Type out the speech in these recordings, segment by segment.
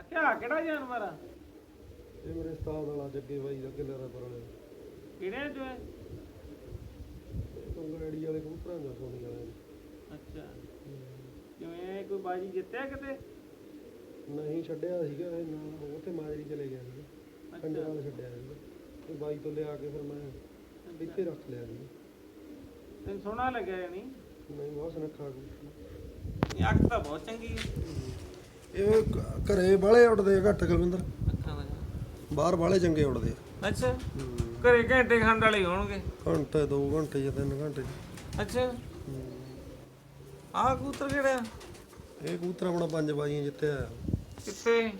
ਅੱਛਾ ਕਿਹੜਾ ਜਾਨਵਰ ਆ? ਇਹ ਮੇਰੇ ਉਸਤਾਦ ਵਾਲਾ ਜੱਗੇ ਬਾਈ ਦਾ ਕਿੱਲੇ ਦਾ ਪਰਲੇ ਕਿਹੜੇ ਚੋਂ ਹੈ ਕੰਗੜੜੀ ਵਾਲੇ ਕਬੂਤਰਾਂ ਦਾ ਸੋਨੀ ਵਾਲੇ। ਅੱਛਾ। ਜਿਵੇਂ ਕੋਈ ਬਾਜੀ ਜਿੱਤਿਆ ਕਿਤੇ? ਨਹੀਂ ਛੱਡਿਆ ਸੀਗਾ ਇਹ ਨਾਲ ਉੱਥੇ ਮਾਜਰੀ ਚਲੇ ਗਿਆ ਪਿੰਡ ਅੱਛਾ। ਨਾਲ ਛੱਡਿਆ ਸੀਗਾ। ਤੇ ਬਾਈ ਤੋਂ ਲਿਆ ਕੇ ਫਿਰ ਮੈਂ ਇੱਥੇ ਰੱਖ ਲਿਆ ਸੀ। ਤੈਨੂੰ ਸੋਹਣਾ ਲੱਗਿਆ ਜਾਨੀ ਨਹੀਂ? ਬਹੁਤ ਸੁਨੱਖਾ ਇਹ ਅੱਖ ਤਾਂ ਬਹੁਤ ਚੰਗੀ ਹੈ। ਇਹ ਘ- ਘਰੇ ਬਾਲੇ ਉੱਡਦੇ ਆ ਘੱਟ ਕੁਲਵਿੰਦਰ। ਅੱਖਾਂ ਦਾ ਬਾਹਰ ਬਾਲੇ ਚੰਗੇ ਉੱਡਦੇ ਆ। ਅੱਛਾ। ਘਰੇ ਘੰਟੇ ਖੰਡ ਵਾਲੇ ਹੋਣਗੇ। ਘੰਟੇ 2 ਘੰਟੇ ਜਾਂ 3 ਘੰਟੇ। ਅੱਛਾ। ਆਹ ਕਬੂਤਰ ਕਿਹੜਾ ਆ? ਇਹ ਕਬੂਤਰ ਆਪਣਾ ਪੰਜ ਬਾਜੀਆਂ ਜਿੱਤਿਆ ਕਿੱਥੇ?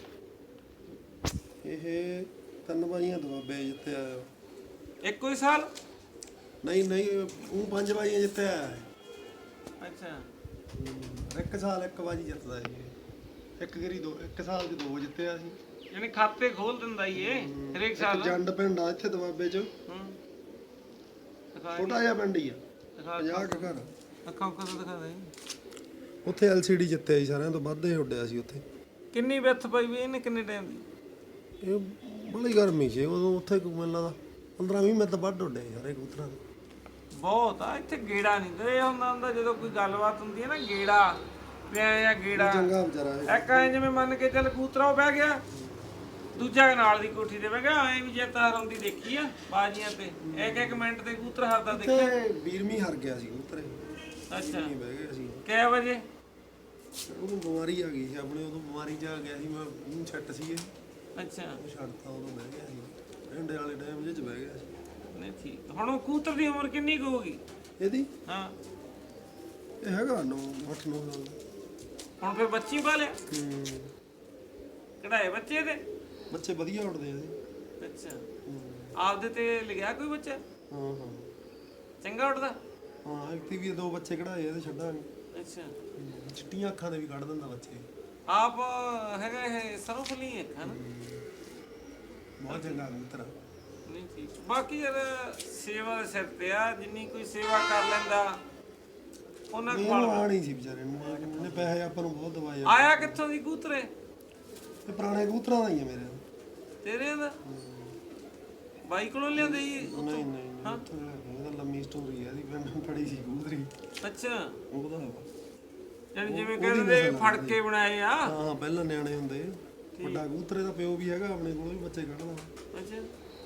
ਇਹ ਤਿੰਨ ਬਾਜੀਆਂ ਦਬਾਬੇ ਜਿੱਤਿਆ ਇੱਕੋ ਹੀ ਸਾਲ? ਨਹੀਂ ਨਹੀਂ ਉਹ ਪੰਜ ਬਾਜੀਆਂ ਜਿੱਤਿਆ ਅੱਛਾ। ਇੱਕ ਸਾਲ ਇੱਕ ਬਾਜੀ ਜਿੱਤਦਾ ਇਹ। ਇੱਕ ਗਰੀ ਦੋ ਇੱਕ ਸਾਲ 'ਚ ਦੋ ਜਿੱਤਿਆ ਸੀ। ਯਾਨੀ ਖਾਤੇ ਖੋਲ ਦਿੰਦਾ ਹੀ ਏ ਹਰੇਕ ਇੱਕ ਸਾਲ। ਜੰਡ ਪਿੰਡ ਆ ਇੱਥੇ ਦਬਾਬੇ 'ਚ। ਹੂੰ। ਦਿਖਾ ਛੋਟਾ ਜਿਹਾ ਪਿੰਡ ਹੀ ਆ। ਦਿਖਾ 50 ਕੁ ਘਰ। ਅੱਖਾਂ ਉੱਖਾਂ ਤੋਂ ਦਿਖਾ ਦੇ। ਉੱਥੇ LCD ਜਿੱਤਿਆ ਸੀ ਸਾਰਿਆਂ ਤੋਂ ਵੱਧ ਹੀ ਉੱਡਿਆ ਸੀ ਉੱਥੇ। ਕਿੰਨੀ ਵਿੱਥ ਪਈ ਵੀ ਇਹਨੇ ਕਿੰਨੇ ਟਾਈਮ ਦੀ? ਇਹ ਬੜੀ ਗਰਮੀ ਸੀ ਉਦੋਂ ਉੱਥੇ ਕੋਈ ਮੈਨੂੰ ਲੱਗਦਾ 15 20 ਮਿੰਟ ਵੱਧ ਉੱਡੇ ਸਾਰੇ ਕਬੂਤਰਾਂ ਦੇ। ਬਹੁਤ ਆ ਇੱਥੇ ਗੇੜਾ ਨਹੀਂ ਦੇ ਹੁੰਦਾ ਹੁੰਦਾ ਜਦੋਂ ਕੋਈ ਗੱਲਬਾਤ ਹੁੰਦੀ ਹੈ ਨਾ ਗੇੜਾ। ਪਿਆ ਜਾਂ ਗੇੜਾ। ਚੰਗਾ ਵਿਚਾਰਾ ਇਹ। ਇੱਕ ਐਂ ਜਿਵੇਂ ਮੰਨ ਕੇ ਚੱਲ ਕੂਤਰਾ ਉਹ ਬਹਿ ਗਿਆ ਦੂਜਾ ਨਾਲ ਦੀ ਕੋਠੀ ਤੇ ਬਹਿ ਗਿਆ ਐਂ ਵੀ ਜਿੱਤ ਹਰਾਉਂਦੀ ਦੇਖੀ ਆ ਬਾਜੀਆਂ ਤੇ। ਇੱਕ ਇੱਕ ਮਿੰਟ ਤੇ ਕੂਤਰ ਹਰਦਾ ਦੇਖਿਆ। ਉੱਥੇ ਵੀਰਮੀ ਹਰ ਗਿਆ ਸੀ ਕਬੂਤਰ ਇਹ। ਅੱਛਾ। ਨਹੀਂ ਬਹਿ ਗਏ ਸੀ। ਕਿੰਨੇ ਵਜੇ ਉਹਨੂੰ ਬਿਮਾਰੀ ਆ ਗਈ ਸੀ ਆਪਣੇ ਉਦੋਂ ਬਿਮਾਰੀ 'ਚ ਆ ਗਿਆ ਸੀ ਮੈਂ ਮੂੰਹ ਛੱਟ ਸੀ ਇਹ। ਅੱਛਾ। ਉਹ ਛੱਡਤਾ ਉਦੋਂ ਬਹਿ ਗਿਆ ਸੀ। ਢੰਡੇ ਵਾਲੇ ਟਾਈਮ ਜਿਹੇ 'ਚ ਬਹਿ ਗਿਆ ਸੀ। ਨਹੀਂ ਠੀਕ। ਹੁਣ ਉਹ ਕੂਤਰ ਦੀ ਉਮਰ ਕਿੰਨੀ ਕੁ ਹੋਗੀ ਇਹਦੀ? ਹਾਂ। ਇਹ ਹੈਗਾ 9 8 9 ਸਾਲ। ਦਾ ਹੁਣ ਫਿਰ ਬੱਚੀ ਪਾਲਿਆ ਹੂੰ। ਕਢਾਏ ਬੱਚੇ ਦੇ? ਬੱਚੇ ਵਧੀਆ ਉੱਡਦੇ ਆ ਇਹਦੇ ਅੱਛਾ। ਆਪਦੇ ਤੇ ਲਿਖਿਆ ਕੋਈ ਬੱਚਾ? ਹਾਂ ਹਾਂ। ਚੰਗਾ ਉੱਡਦਾ? ਹਾਂ ਇੱਕ ਵੀ ਦੋ ਬੱਚੇ ਕਢਾਏ ਇਹਦੇ ਛੱਡਾਂਗੇ ਅੱਛਾ। ਚਿੱਟੀਆਂ ਅੱਖਾਂ ਦੇ ਵੀ ਕੱਢ ਦਿੰਦਾ ਬੱਚੇ। ਆਪ ਹੈਗਾ ਇਹ ਸਰਫਲੀ ਹੈ। ਖਾਨਾ ਬਹੁਤ ਚੰਗਾ ਕਬੂਤਰ ਆ। ਨਹੀਂ ਠੀਕ। ਬਾਕੀ ਯਾਰ ਸੇਵਾ ਦੇ ਸਿਰ ਤੇ ਆ ਜਿੰਨੀ ਕੋਈ ਸੇਵਾ ਕਰ ਲੈਂਦਾ ਉਹਨਾਂ ਕੋਲ ਇਹਨੂੰ ਆਣੀ ਸੀ ਵਿਚਾਰੇ ਨੂੰ ਇਹਨੇ ਪੈਸੇ ਆਪਾਂ ਨੂੰ ਬਹੁਤ ਦਵਾਏ ਆ। ਆਇਆ ਕਿੱਥੋਂ ਦੀ ਕੂਤਰੇ ਇਹ ਪੁਰਾਣੇ ਕਬੂਤਰਾਂ ਦਾ ਹੀ ਆ ਮੇਰੇ ਤੇਰੇ ਦਾ? ਬਾਈ ਕੋਲੋਂ ਲਿਆਂਦੇ ਜੀ ਨਹੀਂ ਨਹੀਂ ਕੇ ਇਹਦਾ ਲੰਮੀ ਸਟੋਰੀ ਹੈ ਇਹਦੀ ਪਿੰਡ ਫੜੀ ਸੀ ਕਬੂਤਰੀ। ਅੱਛਾ। ਉਹਦਾ ਯਾਨੀ ਜਿਵੇਂ ਕਹਿੰਦੇ ਫੜ ਕੇ ਬਣਾਏ ਆ। ਹਾਂ ਹਾਂ ਪਹਿਲਾਂ ਨਿਆਣੇ ਹੁੰਦੇ। ਵੱਡਾ ਕਬੂਤਰੇ ਦਾ ਪਿਓ ਵੀ ਹੈਗਾ ਆਪਣੇ ਕੋਲ ਵੀ ਬੱਚੇ ਕੱਢਦਾ। ਅੱਛਾ।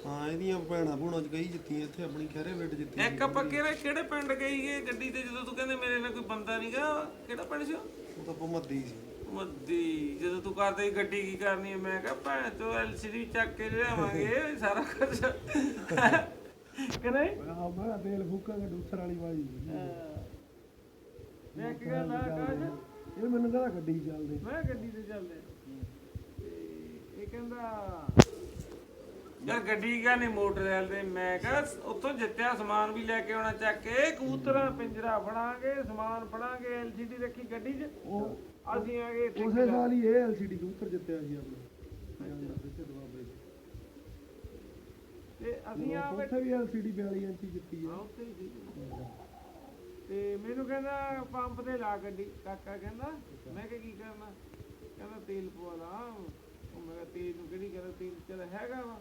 ਹਾਂ ਇਹਦੀਆਂ ਭੈਣਾਂ ਭੂਣਾਂ ਚ ਕਈ ਜਿੱਤੀਆਂ ਇੱਥੇ ਆਪਣੀ ਖਹਿਰੇ ਵੇਟ ਜਿੱਤੀ ਇੱਕ ਆਪਾਂ ਕਿਹੜੇ ਕਿਹੜੇ ਪਿੰਡ ਗਈ ਗਏ ਗੱਡੀ ਤੇ ਜਦੋਂ ਤੂੰ ਕਹਿੰਦੇ ਮੇਰੇ ਨਾਲ ਕੋਈ ਬੰਦਾ ਨਹੀਂਗਾ ਕਿਹੜਾ ਪਿੰਡ ਸੀ ਉਹ? ਤਾਂ ਭਮੱਦੀ ਸੀ। ਮੱਦੀ ਜਦੋਂ ਤੂੰ ਕਰਦਾ ਗੱਡੀ ਕੀ ਕਰਨੀ ਹੈ ਮੈਂ ਕਿਹਾ ਭੈਣ ਤੋਂ ਐਲਸੀਡੀ ਚੱਕ ਕੇ ਲਿਆਵਾਂਗੇ ਸਾਰਾ ਕੁਝ ਕਿ ਨਹੀਂ? ਆ ਮੈਂ ਤੇਲ ਫੂਕਾਂਗੇ ਦੂਸਰ ਵਾਲੀ ਬਾਜੀ ਮੈਂ ਕੀ ਗੱਲ ਆ। ਕਾਜ ਇਹ ਮੈਨੂੰ ਕਹਿੰਦਾ ਗੱਡੀ ਚੱਲਦੇ। ਮੈਂ ਗੱਡੀ ਤੇ ਚੱਲਦੇ ਕਹਿੰਦਾ ਯਾਰ ਗੱਡੀ ਕਾ ਨਹੀਂ ਮੋਟਰਸਾਈਕਲ ਤੇ ਮੈਂ ਕਿਹਾ ਉੱਥੋਂ ਜਿੱਤਿਆ ਸਮਾਨ ਵੀ ਲੈ ਕੇ ਆਉਣਾ ਚੱਕ ਕੇ। ਕਬੂਤਰਾਂ ਪਿੰਜਰਾ ਫੜਾਂਗੇ ਸਮਾਨ ਫੜਾਂਗੇ ਐਲਸੀਡੀ ਰੱਖੀ ਗੱਡੀ 'ਚ। ਉਹ ਅਸੀਂ ਆ ਗਏ ਇੱਥੇ ਉਸੇ ਸਾਲ ਹੀ ਇਹ ਐਲਸੀਡੀ ਕਬੂਤਰ ਜਿੱਤਿਆ ਸੀ ਆਪਣਾ। ਤੇ ਅਸੀਂ ਆ ਉੱਥੇ ਵੀ ਐਲਸੀਡੀ 42 ਇੰਚੀ ਜਿੱਤੀ ਹਾਂ, ਆ ਉੱਥੇ ਹੀ ਸੀ। ਤੇ ਮੈਨੂੰ ਕਹਿੰਦਾ ਪੰਪ ਤੇ ਲਾ ਗੱਡੀ। ਕਾਕਾ ਕਹਿੰਦਾ ਮੈਂ ਕਿਹਾ ਕੀ ਕਰਨਾ? ਕਹਿੰਦਾ ਤੇਲ ਪਵਾ ਲਾ। ਕਿਹਾ ਤੇਲ ਨੂੰ ਕਿਹੜੀ ਕਹਿੰਦਾ ਤੇਲ ਚੱਲ ਹੈਗਾ ਵਾ।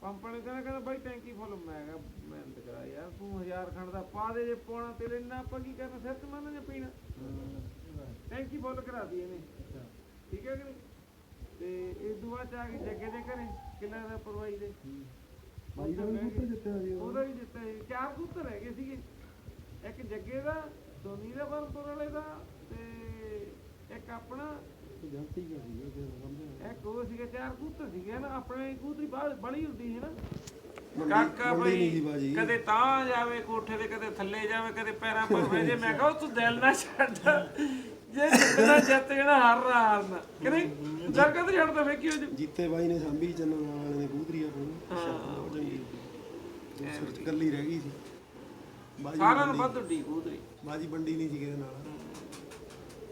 ਪੰਪ ਵਾਲੇ ਕਹਿੰਦਾ ਕਹਿੰਦਾ ਬਾਈ ਟੈਂਕੀ ਫੁੱਲ। ਮੈਂ ਕਿਹਾ ਮਿਹਨਤ ਕਰਾ ਯਾਰ ਤੂੰ ਹਜ਼ਾਰ ਖੰਡ ਦਾ ਪਾ ਦੇ ਜੇ ਪਾਉਣਾ ਤੇਲ ਇੰਨਾ ਆਪਾਂ ਕੀ ਕਰਨਾ ਸਿਰ ਤੇ ਮੰਨ ਜਾਂ ਪੀਣਾ? ਟੈਂਕੀ ਫੁੱਲ ਕਰਾ ਦੀ ਇਹਨੇ। ਠੀਕ ਹੈ ਕਿ ਨਹੀਂ? ਤੇ ਇਹ ਦੁਆ ਚ ਆ ਗਈ ਜੱਗੇ ਦੇ ਘਰੇ ਕਿੰਨਾ ਦਾ ਪਰਵਾਈ ਦੇ। ਬਾਈ ਦਾ ਵੀ ਕਬੂਤਰ ਜਿੱਤਿਆ ਸੀ। ਉਹਦਾ ਵੀ ਦਿੱਤਾ ਸੀ। ਚਾਰ ਕਬੂਤਰ ਹੈਗੇ ਸੀਗੇ। ਇੱਕ ਜੱਗੇ ਦਾ ਸੋਨੀ ਦਾ ਬਰਪੁਰ ਵਾਲੇ ਦਾ ਤੇ ਇੱਕ ਆਪਣਾ ਏਜੰਸੀ ਕਰ ਰਹੀ ਹੈ ਫਿਰ ਸਮਝਿਆ ਇੱਕ ਉਹ ਸੀਗੇ ਚਾਰ ਕਬੂਤਰ ਸੀਗੇ ਨਾ ਆਪਣੇ ਕਬੂਤਰੀ ਬਾਹਰ ਬੜੀ ਹੁੰਦੀ ਸੀ ਨਾ। ਮੰਡੀ- ਕਾਕਾ ਮੰਡੀ ਨਹੀਂ ਸੀ ਬਈ ਬਾਜੀ। ਕਦੇ ਤਾਂ ਜਾਵੇ ਕੋਠੇ ਤੇ ਕਦੇ ਥੱਲੇ ਜਾਵੇ ਕਦੇ ਪੈਰਾਂ ਪਰ ਬਹਿ ਜੇ। ਮੈਂ ਕਹਾਂ ਤੂੰ ਦਿਲ ਨਾ ਛੱਡ। ਜੇ ਜਿੱਤਣਾ ਜਿੱਤ ਜਣਾ ਹਾਰਨਾ। ਹਾਰਨਾ ਕਿ ਨਹੀਂ ਜਰ ਕਦ ਛੱਡਦਾ ਵੇ ਕੀ ਹੋ ਜੂ? ਜੀਤੇ ਬਾਈ ਨੇ ਸਾਂਭੀ ਚੰਨਨ ਵਾਲੇ ਨੇ ਕਬੂਤਰੀ ਆਪਣੀ। ਬਹੁਤ ਚੰਗੀ ਦੂਸਰ ਚ ਕੱਲੀ ਰਹਿ ਗਈ ਸੀ। ਬਾਜੀ ਸਾਰਿਆਂ ਨੂੰ ਵੱਧ ਉੱਡੀ ਕਬੂਤਰੀ। ਬਾਜੀ ਬੰਡੀ ਨਹੀਂ ਸੀ ਕਿਸੇ ਨਾਲ।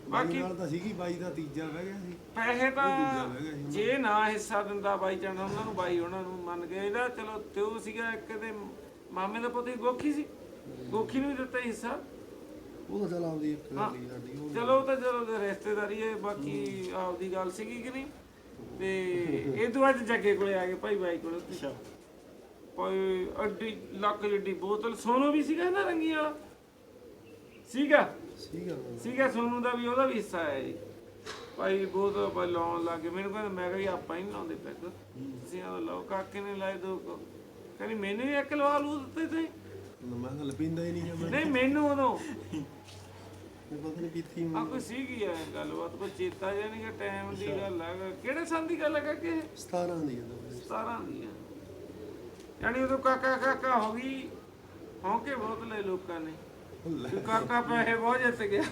ਬਾਕੀ ਨਾਲ ਤਾਂ ਸੀਗੀ ਬਾਈ ਦਾ ਤੀਜਾ ਬਹਿ ਗਿਆ ਸੀ। ਪੈਸੇ ਤਾਂ ਬਹਿ ਗਿਆ ਸੀ। ਜੇ ਨਾ ਹਿੱਸਾ ਦਿੰਦਾ ਬਾਈ ਜਾਨ ਉਹਨਾਂ ਨੂੰ ਬਾਈ ਉਹਨਾਂ ਨੂੰ ਮੰਨ ਗਿਆ ਇਹਦਾ ਚਲੋ ਤਿਉ ਸੀਗਾ ਇੱਕ ਦੇ ਮਾਮੇ ਦਾ ਪੁੱਤ ਹੀ ਗੋਖੀ ਸੀ। ਗੋਖੀ ਨੂੰ ਵੀ ਦਿੱਤਾ ਸੀ ਹਿੱਸਾ। ਉਹ ਤਾਂ ਚੱਲ ਇੱਕ ਗੱਲ ਹੀ ਸਾਡੀ ਉਹ ਚਲੋ ਉਹ ਤਾਂ ਚਲੋ। ਰਿਸ਼ਤੇਦਾਰੀ ਹੈ ਬਾਕੀ ਆਪਦੀ ਗੱਲ ਸੀਗੀ ਕਿ ਨਹੀਂ? ਤੇ ਇਹ ਤੋਂ ਅੱਜ ਜੱਗੇ ਕੋਲੇ ਆ ਗਏ ਭਾਈ ਬਾਈ ਕੋਲੇ। ਅੱਛਾ। ਭਾਈ ਅੱਡੀ ਲੱਕ ਜਿੱਡੀ ਬੋਤਲ ਸੋਨੂ ਵੀ ਸੀਗਾ ਨਾ ਰੰਗੀ ਵਾਲਾ। ਸੀਗਾ ਸੀਗਾ ਸੀਗਾ ਸੋਨੂ ਦਾ ਵੀ ਉਹਦਾ ਵੀ ਹਿੱਸਾ ਹੈ ਜੀ। ਭਾਈ ਬਹੁਤ ਆਪਾਂ ਲਾਉਣ ਲੱਗੇ ਮੈਨੂੰ ਕਹਿੰਦਾ ਮੈਂ ਕਿਹਾ ਆਪਾਂ ਹੀ ਲਾਉਂਦੇ ਪੈਗ। ਤੁਸੀਂ ਆ ਲਾਓ ਕਾਕੇ ਨੇ ਲਾਏ ਦੋ। ਕਹਿੰਦੀ ਮੈਨੂੰ ਵੀ ਇੱਕ ਲਵਾ ਲੂ ਦਿੱਤੇ ਤੇ ਮੈਂ ਤਾਂ ਲਪਿੰਦਾ ਹੀ ਨਹੀਂ ਨਹੀਂ ਮੈਨੂੰ ਉਦੋਂ। ਮੈਂ ਪਤਾ ਨਹੀਂ ਕੀਤੀ ਆ ਕੋਈ ਸੀਗੀ ਆ ਗੱਲਬਾਤ? ਕੋਈ ਚੇਤਾ ਜਾਂ ਨਹੀਂ ਕਿ ਟਾਈਮ ਦੀ ਗੱਲ ਹੈ ਕਿਹੜੇ ਸੰਨ ਦੀ ਗੱਲ ਹੈ ਕਿ 17 ਦੀ ਹੈ ਤਾਂ 17 ਦੀ ਆ। ਯਾਨੀ ਉਦੋਂ ਕਾਕਾ ਕਾਕਾ ਹੋ ਗਈ ਹੌਂਕੇ ਬਹੁਤ ਲਏ ਲੋਕਾਂ ਨੇ। ਲੈ ਕਾਕਾ ਪੈਸੇ ਬਹੁਤ ਜਿੱਤ ਗਿਆ।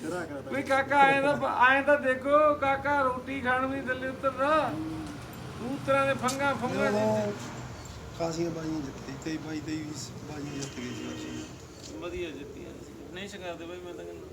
ਸਿਰਾ ਵੀ ਕਾਕਾ ਆਏ ਤਾਂ ਆਏ ਤਾਂ ਦੇਖੋ ਕਾਕਾ ਰੋਟੀ ਖਾਣ ਵੀ ਥੱਲੇ ਉਤਰਦਾ। ਕਬੂਤਰਾਂ ਦੇ ਫੰਗਾ ਫੰਗਾ ਕਾਸੀਆਂ ਬਾਜੀਆਂ ਜਿੱਤੇ ਤੇ ਬਾਈ ਤੇ ਬਾਜੀਆਂ ਜਿੱਤ ਗਏ ਸੀ ਅਸੀਂ ਵਧੀਆ ਜਿੱਤੀਆਂ। ਸੀ। ਨਹੀਂ ਸ਼ਿਕਾਰਦੇ ਬਾਈ ਮੈਂ ਤਾਂ ਕਹਿੰਦਾ।